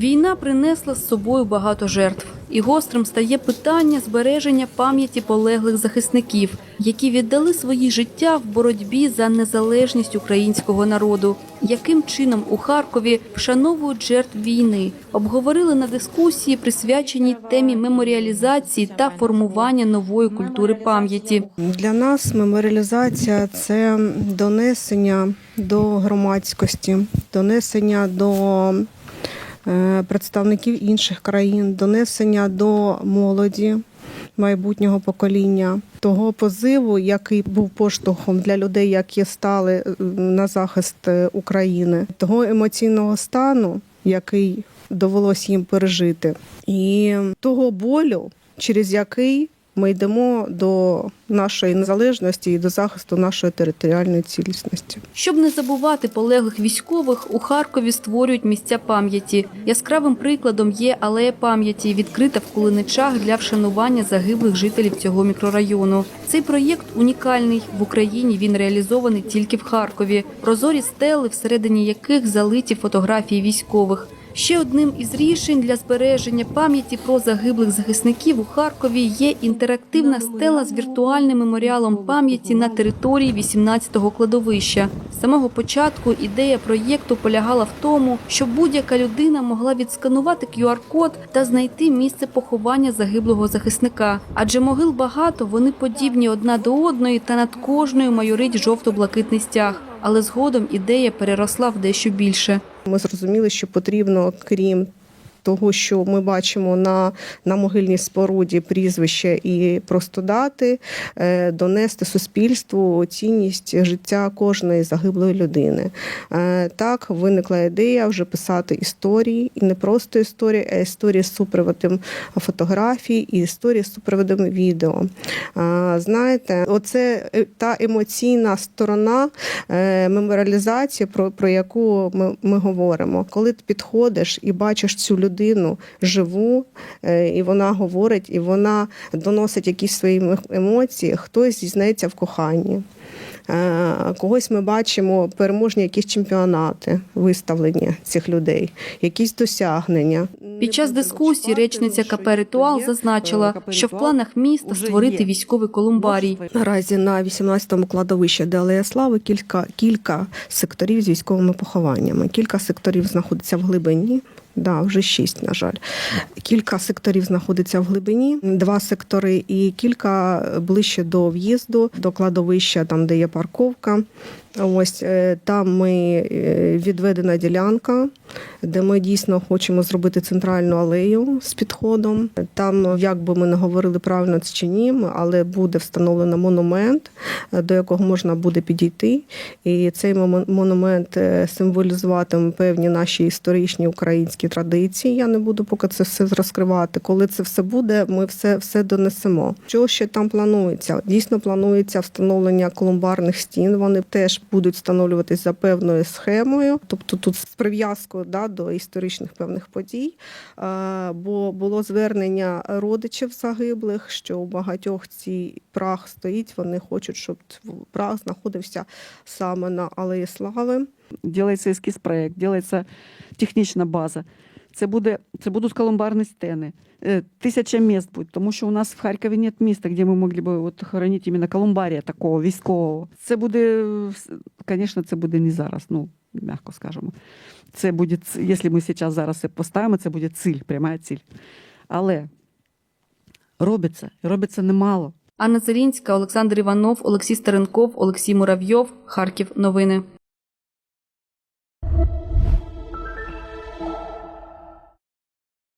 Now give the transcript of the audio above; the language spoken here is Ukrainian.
Війна принесла з собою багато жертв, і гострим стає питання збереження пам'яті полеглих захисників, які віддали свої життя в боротьбі за незалежність українського народу. Яким чином у Харкові вшановують жертв війни? Обговорили на дискусії, присвяченій темі меморіалізації та формування нової культури пам'яті. Для нас меморіалізація це донесення до громадськості, донесення до представників інших країн, донесення до молоді. Майбутнього покоління того позиву, який був поштовхом для людей, які стали е, на захист е, України, того емоційного стану, який довелось їм пережити, і того болю, через який ми йдемо до нашої незалежності і до захисту нашої територіальної цілісності. Щоб не забувати полеглих військових, у Харкові створюють місця пам'яті. Яскравим прикладом є алея пам'яті, відкрита в Кулиничах для вшанування загиблих жителів цього мікрорайону. Цей проєкт унікальний в Україні. Він реалізований тільки в Харкові. Прозорі стели, всередині яких залиті фотографії військових. Ще одним із рішень для збереження пам'яті про загиблих захисників у Харкові є інтерактивна стела з віртуальним меморіалом пам'яті на території 18-го кладовища. З самого початку ідея проєкту полягала в тому, щоб будь-яка людина могла відсканувати QR-код та знайти місце поховання загиблого захисника. Адже могил багато, вони подібні одна до одної, та над кожною майорить жовто-блакитний стяг. Але згодом ідея переросла в дещо більше. Ми зрозуміли, що потрібно, крім того, що ми бачимо на, на могильній споруді прізвище і просто дати, е, донести суспільству цінність життя кожної загиблої людини. Е, Так виникла ідея вже писати історії, і не просто історії, а історії з супроводом фотографій і історії з супроводом відео. Е, Знаєте, оце та емоційна сторона меморіалізації, про, про яку ми, ми говоримо. Коли ти підходиш і бачиш цю людину живу, е, і вона говорить, і вона доносить якісь свої ем- емоції, хтось зізнається в коханні. Е, Когось ми бачимо переможні якісь чемпіонати виставлені цих людей, якісь досягнення. Під час дискусії речниця КП «Ритуал» зазначила, що в планах міста створити військовий колумбарій. Наразі на 18-му кладовищі де Алея Слави кілька, кілька секторів з військовими похованнями. Кілька секторів знаходиться в глибині. Да, вже шість, на жаль. Кілька секторів знаходиться в глибині, два сектори і кілька ближче до в'їзду, до кладовища, там де є парковка. Ось е, там ми е, відведена ділянка, де ми дійсно хочемо зробити центральну алею з підходом. Там, як би ми не говорили правильно чи ні, але буде встановлено монумент, е, до якого можна буде підійти. І цей монумент символізуватиме певні наші історичні українські традиції. Я не буду поки це все розкривати. Коли це все буде, ми все, все донесемо. Що ще там планується? Дійсно планується встановлення колумбарних стін. Вони теж будуть встановлюватись за певною схемою, тобто тут з прив'язкою да, до історичних певних подій. Бо було звернення родичів загиблих, що у багатьох цей прах стоїть. Вони хочуть, щоб прах знаходився саме на Алеї Слави. Ділається ескіз проект, ділається технічна база. Це буде це будуть колумбарні стени. Е, Тисяча місць буде, тому що у нас в Харкові немає міста, де ми могли б от хоронити іменно колумбарія такого військового. Це буде, звісно, це буде не зараз, ну м'яко скажемо. Це буде, якщо ми зараз зараз поставимо, це буде ціль, пряма ціль. Але робиться, робиться немало. Анна Зелінська, Олександр Іванов, Олексій Старенков, Олексій Муравйов. Харків. Новини.